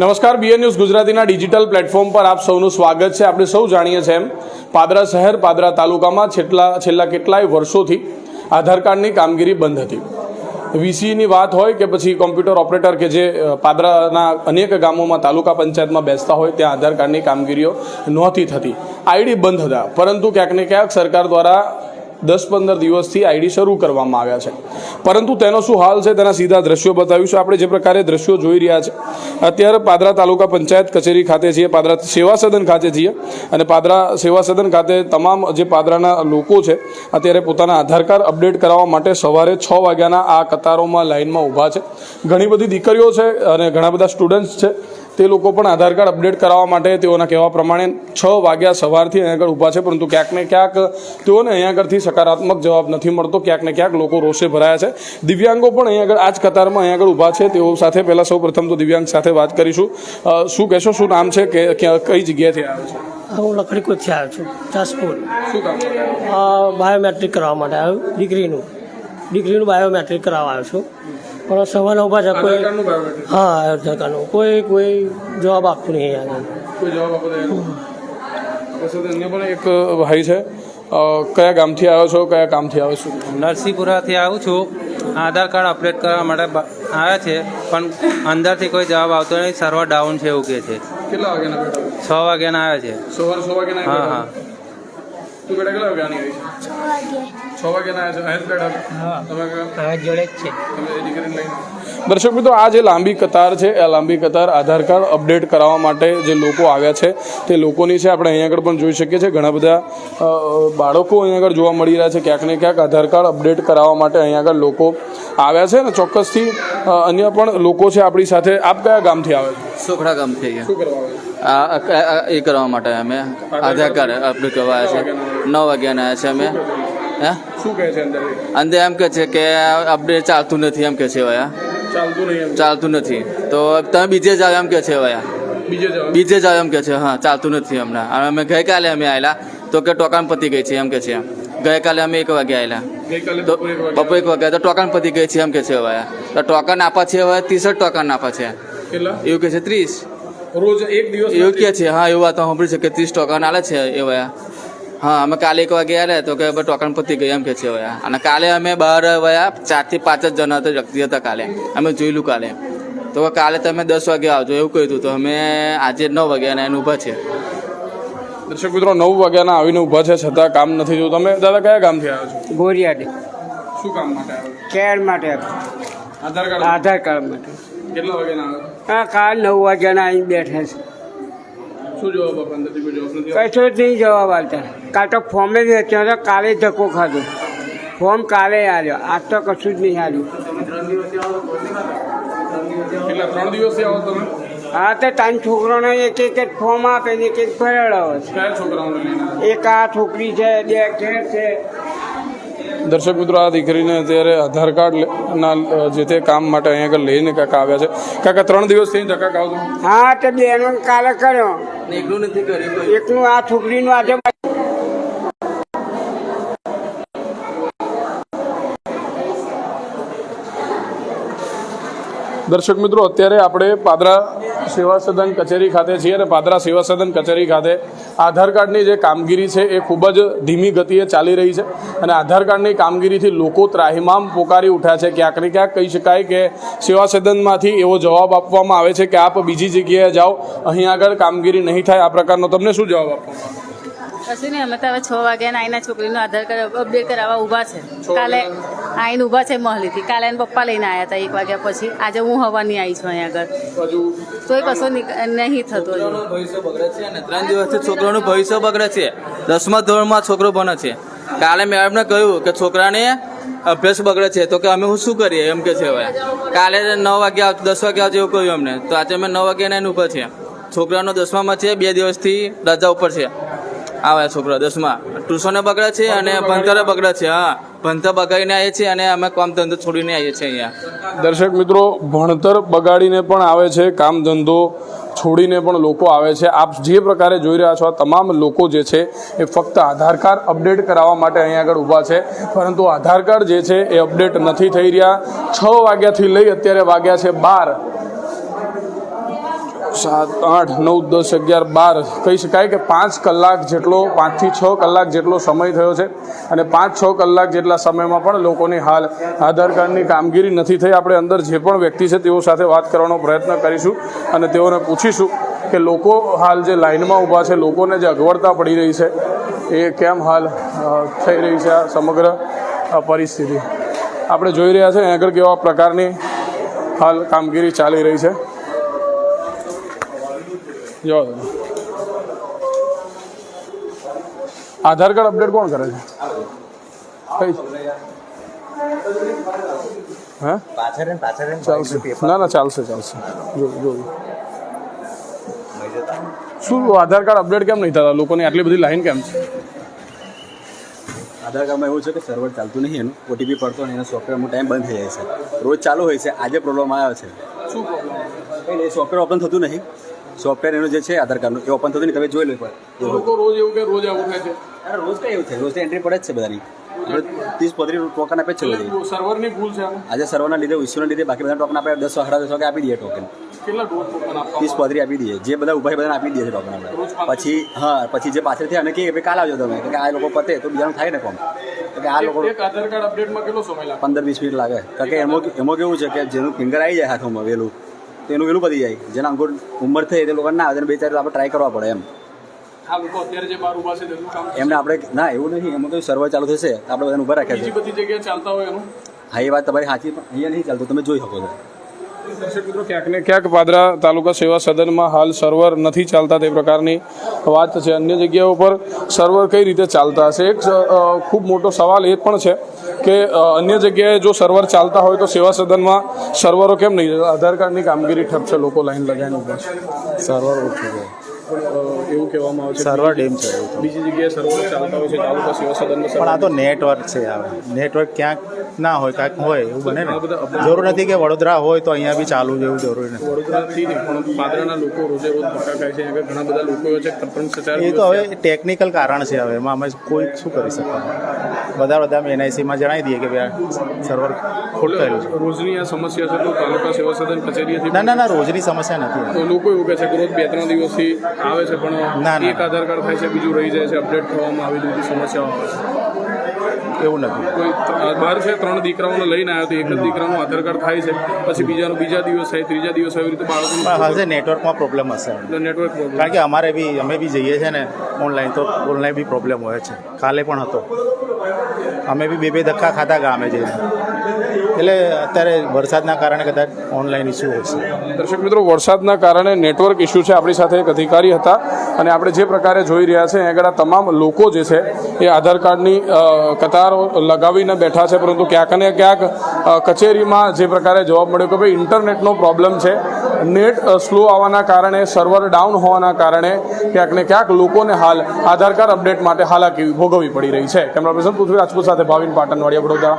નમસ્કાર BN news ગુજરાતીના digital platform પર આપ સૌનું સ્વાગત છે. આપણે સૌ જાણીએ છીએ એમ, પાદરા શહેર, પાદરા તાલુકામાં છેલ્લા છેલ્લા કેટલાય વર્ષોથી આધાર કાર્ડની કામગીરી બંધ હતી. વીસીની વાત હોય કે પછી કોમ્પ્યુટર ઓપરેટર કે જે પાદરાના અનેક ગામોમાં, તાલુકા પંચાયતમાં બેસતા હોય, ત્યાં આધાર કાર્ડની કામગીરીઓ નહોતી થતી. આઈડી બંધ હતા. પરંતુ ક્યાંક ને ક્યાંક સરકાર દ્વારા દસ પંદર દિવસથી આઈડી શરૂ કરવામાં આવ્યા છે. પરંતુ તેનો શું હાલ છે તેના સીધા દ્રશ્યો બતાવીશું. આપણે જે પ્રકારે દ્રશ્યો જોઈ રહ્યા છે, અત્યારે પાદરા તાલુકા પંચાયત કચેરી ખાતે છીએ, પાદરા સેવા સદન ખાતે છીએ અને પાદરા સેવા સદન ખાતે તમામ જે પાદરાના લોકો છે, અત્યારે પોતાના આધાર કાર્ડ અપડેટ કરાવવા માટે સવારે છ વાગ્યાના આ કતારોમાં લાઇનમાં ઊભા છે. ઘણી બધી દીકરીઓ છે અને ઘણા બધા સ્ટુડન્ટ્સ છે. તે લોકો પણ આધાર કાર્ડ અપડેટ કરાવવા માટે તેઓના કહેવા પ્રમાણે છ વાગ્યા સવારથી અહીંયા આગળ ઊભા છે પરંતુ ક્યાંક ને ક્યાંક તેઓને અહીંયા આગળથી સકારાત્મક જવાબ નથી મળતો. ક્યાંક ને ક્યાંક લોકો રોષે ભરાયા છે. દિવ્યાંગો પણ અહીંયા આગળ આ જ કતારમાં અહીંયા આગળ ઊભા છે. તેઓ સાથે પહેલાં સૌ પ્રથમ તો દિવ્યાંગ સાથે વાત કરીશું. શું કહેશો? શું નામ છે? કે ક્યાં- કઈ જગ્યાએથી આવે છે? હું લખડીકોટથી આવ્યો છું. જાસપુર. બાયોમેટ્રિક કરવા માટે આવ્યો ડિગ્રીનું ડિગ્રીનું બાયોમેટ્રિક કરાવવા આવ્યો છું. પણ સવારના ઊભા છે. કોઈ હા આધાર કાર્ડનું. કોઈ કોઈ જવાબ આપતું નહીં આગળ. કોઈ જવાબ આપો તો અન્ય પણ એક ભાઈ છે. કયા ગામથી આવ્યો છો? કયા કામથી આવ્યો છો? નરસિંહપુરાથી આવું છું. આધાર કાર્ડ અપડેટ કરવા માટે આવ્યા છે પણ અંદરથી કોઈ જવાબ આવતો નહીં. સર્વર ડાઉન છે એવું કહે છે. કેટલા વાગ્યાના છ? વાગ્યાના આવ્યા છે. સવારે છ વાગ્યાના હા હા. તું બેટા કેટલા વાગ્યાની આવી છે? છ આવ્યા અહીં બેઠા હતા. તમે કયા- જોડે જ છે. તમે એ લઈને દર્શક મિત્રો આ જે લાંબી કતાર છે આ લાંબી કતાર આધાર કાર્ડ અપડેટ કરાવવા માટે જે લોકો આવ્યા છે તે લોકોની છે આપણે અહીંયા આગળ પણ જોઈ શકીએ છીએ. ઘણા બધા બાળકો અહીંયા આગળ જોવા મળી રહ્યા છે. ક્યાંક ને ક્યાંક આધાર કાર્ડ અપડેટ કરાવવા માટે અહીંયા આગળ લોકો આવ્યા છે ને ચોક્કસથી અન્ય પણ લોકો છે આપણી સાથે. આપ કયા ગામથી આવે છે? સુખડા ગામથી શું કરવા એ કરવા માટે અમે આધાર કાર્ડ અપડેટ કરવા આવ્યા છે નવ વાગ્યાના આવ્યા છે અમે હે શું કહે છે અંદર? અંદર એમ કે છે કે અપડેટ ચાલતું નથી એમ કે છે વયા ચાલતું નહીં એમ ચાલતું નથી તો તમે બીજે જાઓ એમ કે છે વયા બીજે જવાનું બીજે જાઓ એમ કે છે હા ચાલતું નથી હમણાં અને અમે ગઈકાલે અમે આવેલા તો કે ટોકન પતી ગઈ છે એમ કે છે ગઈકાલે અમે એક વાગે આવેલા ગઈકાલે તો બપોરે એક વાગે બપોર એક વાગે તો ટોકન પતી ગઈ છે એમ કે છે વયા તો ટોકન આપા છે હવે ત્રીસ જ ટોકન આપા છે કેટલા એવું કે છે ત્રીસ રોજ એક દિવસ એવું કે છે હા એવું વાત સાંભળ્યું છે કે ત્રીસ ટોકન આલે છે એ વયા. હા અમે કાલે એક વાગે આવ્યા તો કે ટોકન પતી ગઈ એમ કે છે વયા. અને કાલે અમે બહાર વયા ચારથી પાંચ જ જણા હતા વ્યક્તિ હતા કાલે. અમે જોયેલું કાલે. તો કાલે તમે દસ વાગે આવજો એવું કહ્યું હતું. તો અમે આજે નવ વાગે અને એને ઊભા છે. દર્શક મિત્રો નવ વાગ્યાના આવીને ઊભા છે છતાં કામ નથી જોયું તમે દાદા કયા ગામથી આવ્યા છો? ગોરિયાડી શું કામ માટે આવ્યો કેર માટે આધાર કાર્ડ આધાર કાર્ડ માટે. કેટલા વાગ્યાના આવ્યો હા કાલ નવ વાગ્યાના અહીં બેઠા છે. શું જવાબ આપે? કોઈ જવાબ નથી? કશો જ નહીં જવાબ આવતા કાલ તો ફોર્મે જ વેચ્યો હતો કાલે ધક્કો ખાધો. ફોર્મ કાલે આવ્યો આજ તો કશું જ નહીં આવ્યું કેટલા ત્રણ દિવસથી આવો તમે? હા તો ત્રણ છોકરોને એક એક જ ફોર્મ આપે ને એક એક ભરેલો? છે. એક આ છોકરી છે બે ઘેર છે. દર્શક મિત્રો આ દીકરીને અત્યારે આધાર કાર્ડ લે- ના અ, જે તે કામ માટે અહીંયા આગળ લઈને કાકા આવ્યા છે. કાકા ત્રણ દિવસથી થઈને ધક્કા ખાવ હા તો બેનો કાલે કર્યો. એકલું નથી કર્યું એકનું આ છોકરીનું આજે દર્શક મિત્રો, અત્યારે આપણે પાદરા સેવા સદન કચેરી ખાતે છીએ અને પાદરા સેવા સદન કચેરી ખાતે આધાર કાર્ડની જે કામગીરી છે એ ખૂબ જ ધીમી ગતિએ ચાલી રહી છે અને આધાર કાર્ડની કામગીરીથી લોકો ત્રાહિમામ પોકારી ઉઠ્યા છે ક્યાંક ને ક્યાંક કહી શકાય કે સેવા સદનમાંથી એવો જવાબ આપવામાં આવે છે કે આપ બીજી જગ્યાએ જાઓ, અહીં આગળ કામગીરી નહીં થાય, આ પ્રકારનો તમને શું જવાબ આપવામાં? કશું નહીં અમે તો હવે છ વાગ્યાના આઈના છોકરીનું આધાર કાર્ડ અપડેટ કરાવવા ઊભા છે. કાલે આઈને ઊભા છે મહલીથી. કાલે એને પપ્પા લઈને આવ્યા હતા એક વાગ્યા પછી. આજે હું હવાની આવી છું અહીંયા આગળ. તોય કશો નહીં થતો હજુ. બગડે છે ત્રણ દિવસથી છોકરાનું ભવિષ્ય બગડે છે. દસમા ધોરણમાં છોકરો ભણે છે. કાલે મેડમને કહ્યું કે છોકરાને અભ્યાસ બગડે છે. તો કે અમે હું શું કરીએ? એમ કે છે હવે. કાલે નવ વાગે આવ દસ વાગે આવજો એવું કહ્યું અમને. તો આજે અમે નવ વાગ્યાના એને ઉપર છે છોકરાનો દસમામાં છે બે દિવસથી રજા ઉપર છે. આવે છોકરા, દસમા. ટ્યુશને બગડે છે અને ભણતરે બગડે છે, હા. ભણતર બગાડીને આવીએ છીએ અને અમે કામ ધંધો છોડીને આવીએ છીએ અહીંયા. દર્શક મિત્રો, ભણતર બગાડીને પણ આવે છે, કામ ધંધો છોડીને પણ લોકો આવે છે. આપ જે પ્રકારે જોઈ રહ્યા છો, આ તમામ લોકો જે છે, એ ફક્ત આધાર કાર્ડ અપડેટ કરાવવા માટે અહીંયા આગળ ઊભા છે. પરંતુ આધાર કાર્ડ જે છે, એ અપડેટ નથી થઈ રહ્યા. છ વાગ્યાથી લઈ અત્યારે વાગ્યા છે બાર. સાત, આઠ, નવ, દસ, અગિયાર, બાર, કહી શકાય કે પાંચ કલાક જેટલો, પાંચથી છ કલાક જેટલો સમય થયો છે અને પાંચ, છ કલાક જેટલા સમયમાં પણ લોકોની હાલ આધાર કાર્ડની કામગીરી નથી થઈ. આપણે અંદર જે પણ વ્યક્તિ છે તેઓ સાથે વાત કરવાનો પ્રયત્ન કરીશું અને તેઓને પૂછીશું કે લોકો હાલ જે લાઇનમાં ઊભા છે, લોકોને જે અગવડતા પડી રહી છે, એ કેમ હાલ થઈ રહી છે આ સમગ્ર પરિસ્થિતિ. આપણે જોઈ રહ્યા છે આગળ કેવા પ્રકારની હાલ કામગીરી ચાલી રહી છે. જો. આધાર કાર્ડ અપડેટ કોણ કરે છે? હે? ચાલશે. ના ના ચાલશે ચાલશે. જો જો. શું આધાર કાર્ડ અપડેટ કેમ નહીં થતા? લોકોની આટલી બધી લાઈન કેમ છે? આધાર કાર્ડમાં એવું છે કે સર્વર ચાલતું નહીં એનું ઓટીપી પડતો નહીં એનો સોફ્ટવેર ટાઈમ બંધ થઈ જાય છે. રોજ ચાલુ હોય છે. આજે પ્રોબ્લેમ આવ્યો છે. શું પ્રોબ્લેમ સોફ્ટવેર ઓપન થતું નહીં. સોફ્ટવેર એનું જે છે આધાર કાર્ડનું એ ઓપન થતું નહીં તમે જોઈ લો લોકો રોજ એવું કે રોજ આવું થાય છે. અરે રોજ કઈ એવું થાય રોજ એન્ટ્રી પડે જ છે બધાની. ત્રીસ પોત્રીસ ટોકન આપે છે બધી. સર્વરની ભૂલ છે આજે સર્વરના લીધે ઇસ્યુના લીધે બાકી બધા ટોકન આપણે દસ સાડા દસ વાગે આપી દઈએ ટોકન ત્રીસ પોત્રી આપી દઈએ. જે બધા ઊભા છે બધાને આપી દઈએ છે ટોકન આપણે. પછી હા પછી જે પાછળથી અને કે કાલ આવજો તમે. કે આ લોકો પતે તો બીજાનું થાય ને કોમ. કે આ લોકો આધાર કાર્ડ અપડેટમાં કેટલો સમય લાગે? પંદર વીસ મિનિટ લાગે. કારણ કે એમાં એમાં કેવું છે કે જેનું ફિંગર આવી જાય હાથમાં વહેલું. તો એનું વહેલું પતી જાય. જેના અંગુર ઉંમર થઈ તે લોકોને ના આવે બે ચાર આપણે ટ્રાય કરવા પડે એમ. આ લોકો અત્યારે જે બહાર ઊભા છે તેનું કામ એમને આપણે ના એવું નથી એમાં તો સર્વર ચાલુ થશે. આપણે બધાને ઊભા રાખ્યા છે. બધી જગ્યાએ ચાલતા હોય એનું? હા એ વાત તમારી સાચી પણ અહીંયા નહીં ચાલતું. તમે જોઈ શકો છો. મિત્રો, ક્યાંક ને ક્યાંક પાદરા તાલુકા સેવા સદનમાં હાલ સર્વર નથી ચાલતા તે પ્રકારની વાત છે. અન્ય જગ્યાઓ પર સર્વર કઈ રીતે ચાલતા હશે? એક ખૂબ મોટો સવાલ એ પણ છે કે અન્ય જગ્યાએ જો સર્વર ચાલતા હોય તો સેવા સદનમાં સર્વરો કેમ નહીં? આધાર કાર્ડની કામગીરી ઠપ છે, લોકો લાઈન લગાવીને ઊભા છે. સર્વર ઓછું એવું કહેવામાં આવે છે? સર્વર ડેમ છે બીજી જગ્યાએ સર્વર ચાલતા હોય છે તાલુકા સેવા સદનમાં પણ આ તો નેટવર્ક છે આવે નેટવર્ક ક્યાંક ના હોય ક્યાંક હોય એવું બને ને. જરૂર નથી કે વડોદરા હોય તો અહીંયા બી ચાલુ જેવું જરૂરી નથી. વડોદરાથી નહીં પણ પાદરાના લોકો રોજે રોજ ધક્કા ખાય છે ઘણા બધા લોકો છે ત્રણ એ તો હવે ટેકનિકલ કારણ છે હવે એમાં અમે કોઈ શું કરી શકતા બધા બધા અમે એનઆઈસીમાં જણાવી દઈએ કે ભાઈ સર્વર ખોટ થયેલું છે. રોજની આ સમસ્યા છે તો તાલુકા સેવા સદન કચેરીએથી ના ના ના રોજની સમસ્યા નથી. તો લોકો એવું કહે છે કે રોજ બે ત્રણ દિવસથી આવે છે પણ ના. એક આધાર કાર્ડ થાય છે બીજું રહી જાય છે અપડેટ થવામાં આવી બધી સમસ્યાઓ આવે છે. એવું નથી. કોઈ બહાર છે ત્રણ દીકરાઓને લઈને આવ્યો તો એક જ દીકરાનું આધાર કાર્ડ થાય છે પછી બીજાનું બીજા દિવસ થાય ત્રીજા દિવસ આવી રીતે બાળકો હશે નેટવર્કમાં પ્રોબ્લેમ હશે. નેટવર્ક કારણ કે અમારે બી અમે બી જઈએ છીએ ને ઓનલાઈન તો ઓનલાઈન બી પ્રોબ્લેમ હોય છે. કાલે પણ હતો. અમે બી બે બે ધક્કા ખાતા ગામે જઈને. એટલે અત્યારે વરસાદના કારણે કદાચ ઓનલાઈન ઇસ્યુ હશે દર્શક મિત્રો, વરસાદના કારણે નેટવર્ક ઇસ્યુ છે. આપણી સાથે એક અધિકારી હતા અને આપણે જે પ્રકારે જોઈ રહ્યા છે આગળ તમામ લોકો જે છે, એ આધાર કાર્ડની કતારો લગાવીને બેઠા છે. પરંતુ ક્યાંક ને ક્યાંક કચેરીમાં જે પ્રકારે જવાબ મળ્યો કે ભાઈ ઇન્ટરનેટનો પ્રોબ્લેમ છે, નેટ સ્લો આવવાના કારણે, સર્વર ડાઉન હોવાના કારણે ક્યાંક ને ક્યાંક લોકોને હાલ આધાર કાર્ડ અપડેટ માટે હાલાકી ભોગવવી પડી રહી છે. કેમેરા પર્સન પૃથ્વી રાજપૂત સાથે ભાવિન પાટણવાડિયા વડોદરા.